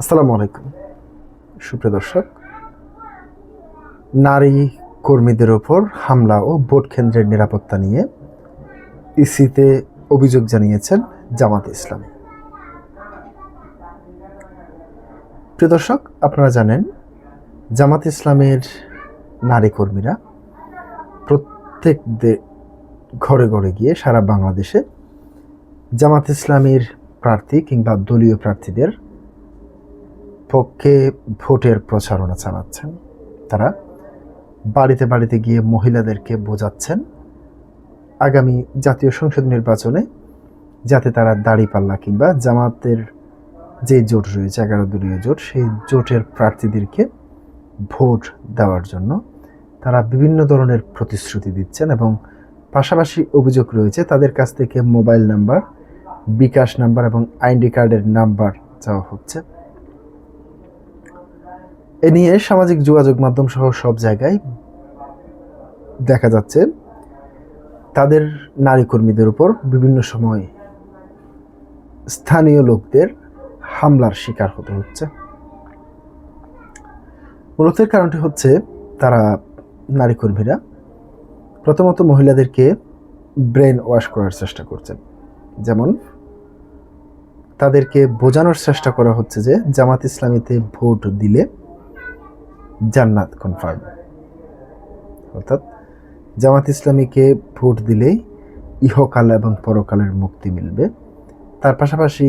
আসসালামু আলাইকুম। সুপ্রিয় দর্শক, নারী কর্মীদের ওপর হামলা ও ভোট কেন্দ্রের নিরাপত্তা নিয়ে ইসিতে অভিযোগ জানিয়েছেন জামাত ইসলামী। প্রিয় দর্শক, আপনারা জানেন, জামাত ইসলামের নারী কর্মীরা প্রত্যেক ঘরে ঘরে গিয়ে সারা বাংলাদেশে জামাত ইসলামীর প্রার্থী কিংবা দলীয় প্রার্থীদের পক্ষে ভোটের প্রচারণা চালাচ্ছেন। তারা বাড়িতে বাড়িতে গিয়ে মহিলাদেরকে বোঝাচ্ছেন। আগামী জাতীয় সংসদ নির্বাচনে যাতে তারা দাড়িপাল্লা কিংবা জামাতের যে জোট রয়েছে, এগারো দলীয় জোট, সেই জোটের প্রার্থীদেরকে ভোট দেওয়ার জন্য তারা বিভিন্ন ধরনের প্রতিশ্রুতি দিচ্ছেন এবং পাশাপাশি অভিযোগ রয়েছে, তাদের কাছ থেকে মোবাইল নাম্বার, বিকাশ নাম্বার এবং আইডি কার্ডের নাম্বার চাওয়া হচ্ছে। এ নিয়ে সামাজিক যোগাযোগ মাধ্যম সহ সব জায়গায় দেখা যাচ্ছে, তাদের নারী কর্মীদের উপর বিভিন্ন সময় স্থানীয় লোকদের হামলার শিকার হতে হচ্ছে। মূলত এর কারণটি হচ্ছে তারা নারী কর্মীরা প্রথমত মহিলাদেরকে ব্রেন ওয়াশ করার চেষ্টা করছেন। যেমন তাদেরকে বোঝানোর চেষ্টা করা হচ্ছে যে জামাত ইসলামীতে ভোট দিলে জান্নাত কনফার্ম অর্থাৎ জামাত ইসলামীকে ভোট দিলেই ইহকাল এবং পরকালের মুক্তি মিলবে। তার পাশাপাশি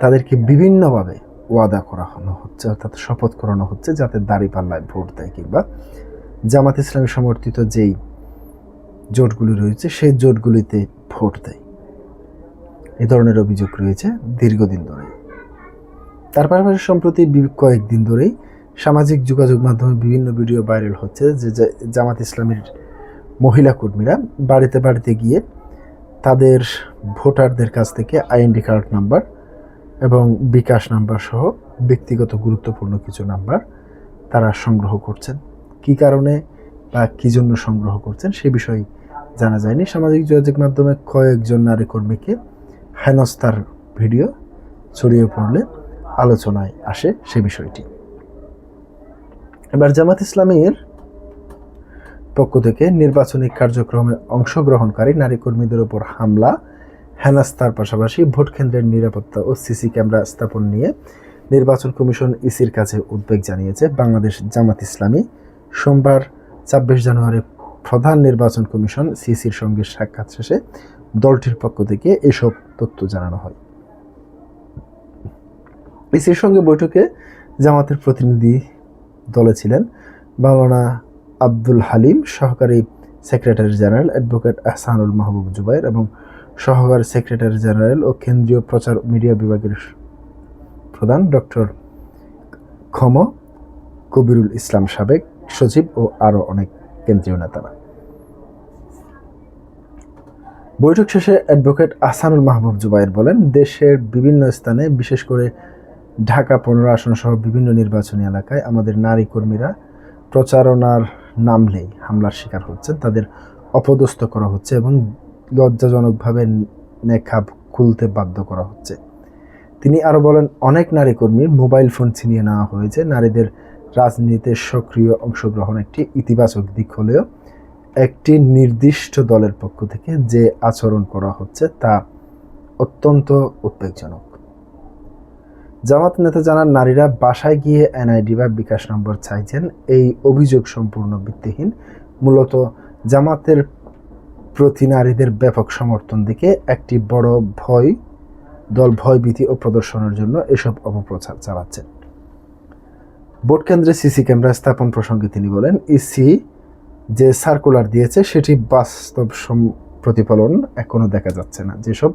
তাদেরকে বিভিন্নভাবে ওয়াদা করানো হচ্ছে, অর্থাৎ শপথ করানো হচ্ছে যাতে দাঁড়িপাল্লায় ভোট দেয় কিংবা জামাত ইসলামী সমর্থিত যেই জোটগুলি রয়েছে, সেই জোটগুলিতে ভোট দেয়। এ ধরনের অভিযোগ রয়েছে দীর্ঘদিন ধরে তার পাশাপাশি সম্প্রতি কয়েকদিন ধরেই সামাজিক যোগাযোগ মাধ্যমে বিভিন্ন ভিডিও ভাইরাল হচ্ছে যে জামাত ইসলামের মহিলা কর্মীরা বাড়িতে বাড়িতে গিয়ে তাদের ভোটারদের কাছ থেকে আইডি কার্ড নাম্বার এবং বিকাশ নাম্বার সহ ব্যক্তিগত গুরুত্বপূর্ণ কিছু নাম্বার তারা সংগ্রহ করছেন। কী কারণে বা কী জন্য সংগ্রহ করছেন সে বিষয়ে জানা যায়নি। সামাজিক যোগাযোগ মাধ্যমে কয়েকজন নারী কর্মীকে হেনস্তার ভিডিও ছড়িয়ে পড়লে আলোচনায় আসে সে বিষয়টি। এবার জামাত ইসলামীর পক্ষ থেকে নির্বাচনী কার্যক্রমে অংশগ্রহণকারী নারী কর্মীদের উপর হামলা হেনাস্তার পাশাপাশি ভোট কেন্দ্রের নিরাপত্তা ও সিসি ক্যামেরা স্থাপন নিয়ে নির্বাচন কমিশন ইসির কাছে উদ্বেগ জানিয়েছে বাংলাদেশ জামাত ইসলামী। সোমবার ছাব্বিশ জানুয়ারি প্রধান নির্বাচন কমিশন সিসির সঙ্গে সাক্ষাৎ শেষে দলটির পক্ষ থেকে এসব তথ্য জানানো হয়। ইসির সঙ্গে বৈঠকে জামাতের প্রতিনিধি দলে ছিলেন। মাওলানা আব্দুল হালিম, সহকারী secretary general advocate Ahsanul Mahbub Zubair এবং সহকারী সেক্রেটারি জেনারেল ও কেন্দ্রীয় প্রচার মিডিয়া বিভাগের প্রধান ডক্টর ক্ষম কবিরুল ইসলাম সাবেক সচিব ও আরও অনেক কেন্দ্রীয় নেতারা। বৈঠক শেষে অ্যাডভোকেট আহসানুল মাহবুব জুবাইর বলেন, দেশের বিভিন্ন স্থানে বিশেষ করে ঢাকা পনেরো আসন সহ বিভিন্ন নির্বাচনী এলাকায় আমাদের নারী কর্মীরা প্রচারণার নামলেই হামলার শিকার হচ্ছেন। তাদের অপদস্থ করা হচ্ছে এবং লজ্জাজনকভাবে নেখাব খুলতে বাধ্য করা হচ্ছে। তিনি আরও বলেন, অনেক নারী কর্মীর মোবাইল ফোন ছিনিয়ে নেওয়া হয়েছে। নারীদের রাজনীতিতে সক্রিয় অংশগ্রহণ একটি ইতিবাচক দিক হলেও একটি নির্দিষ্ট দলের পক্ষ থেকে যে আচরণ করা হচ্ছে তা অত্যন্ত উদ্বেগজনক জামাত নেতা জানান, নারীরা বাসায় গিয়ে এনআইডি বা বিকাশ নম্বর চাইছেন। এই অভিযোগ সম্পূর্ণ ভিত্তিহীন। মূলত জামাতের প্রতি নারীদের ব্যাপক সমর্থন দিকে একটি বড় ভয়, দল ভয়ভীতি ও প্রদর্শনের জন্য এসব অপপ্রচার চালাচ্ছেন ভোট কেন্দ্রে সিসি ক্যামেরা স্থাপন প্রসঙ্গে তিনি বলেন, ইসি যে সার্কুলার দিয়েছে, সেটি বাস্তব প্রতিফলন এখনও দেখা যাচ্ছে না। যেসব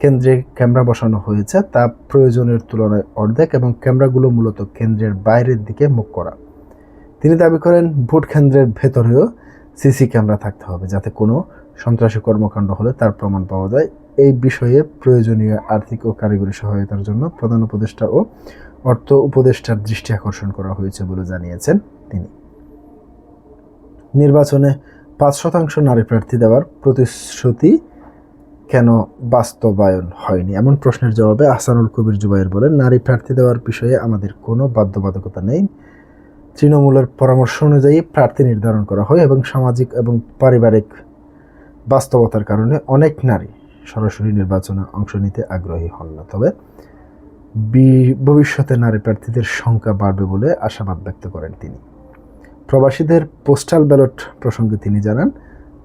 কেন্দ্রে ক্যামেরা বসানো হয়েছে, তা প্রয়োজনের তুলনায় অর্ধেক এবং ক্যামেরাগুলো মূলত কেন্দ্রের বাইরের দিকে মুখ করা। তিনি দাবি করেন, ভোট কেন্দ্রের ভেতরেও সিসি ক্যামেরা থাকতে হবে যাতে কোনো সন্ত্রাসী কর্মকাণ্ড হলে তার প্রমাণ পাওয়া যায়। এই বিষয়ে প্রয়োজনীয় আর্থিক ও কারিগরি সহায়তার জন্য প্রধান উপদেষ্টা ও অর্থ উপদেষ্টার দৃষ্টি আকর্ষণ করা হয়েছে বলে জানিয়েছেন তিনি। নির্বাচনে পাঁচ শতাংশ নারী প্রার্থী দেওয়ার প্রতিশ্রুতি কেন বাস্তবায়ন হয়নি? এমন প্রশ্নের জবাবে আহসানুল কবির জুবাইর বলেন, নারী প্রার্থী দেওয়ার বিষয়ে আমাদের কোনো বাধ্যবাধকতা নেই। তৃণমূলের পরামর্শ অনুযায়ী প্রার্থী নির্ধারণ করা হয় এবং সামাজিক এবং পারিবারিক বাস্তবতার কারণে অনেক নারী সরাসরি নির্বাচনে অংশ নিতে আগ্রহী হন না। তবে ভবিষ্যতে নারী প্রার্থীদের সংখ্যা বাড়বে বলে আশাবাদ ব্যক্ত করেন তিনি। প্রবাসীদের পোস্টাল ব্যালট প্রসঙ্গে তিনি জানান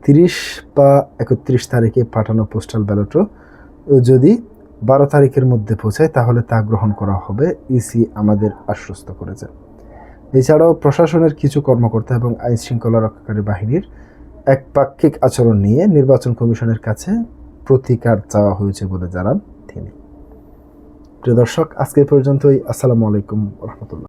তিরিশ বা একত্রিশ তারিখে পাঠানো পোস্টাল ব্যালটও যদি বারো তারিখের মধ্যে পৌঁছায়, তাহলে তা গ্রহণ করা হবে ইসি আমাদের আশ্বস্ত করেছে। এছাড়াও প্রশাসনের কিছু কর্মকর্তা এবং আইন শৃঙ্খলা রক্ষাকারী বাহিনীর একপাক্ষিক আচরণ নিয়ে নির্বাচন কমিশনের কাছে প্রতিকার চাওয়া হয়েছে বলে জানান তিনি। প্রিয় দর্শক, আজকে পর্যন্তই। আসসালামু আলাইকুম রহমতুল্লাহ।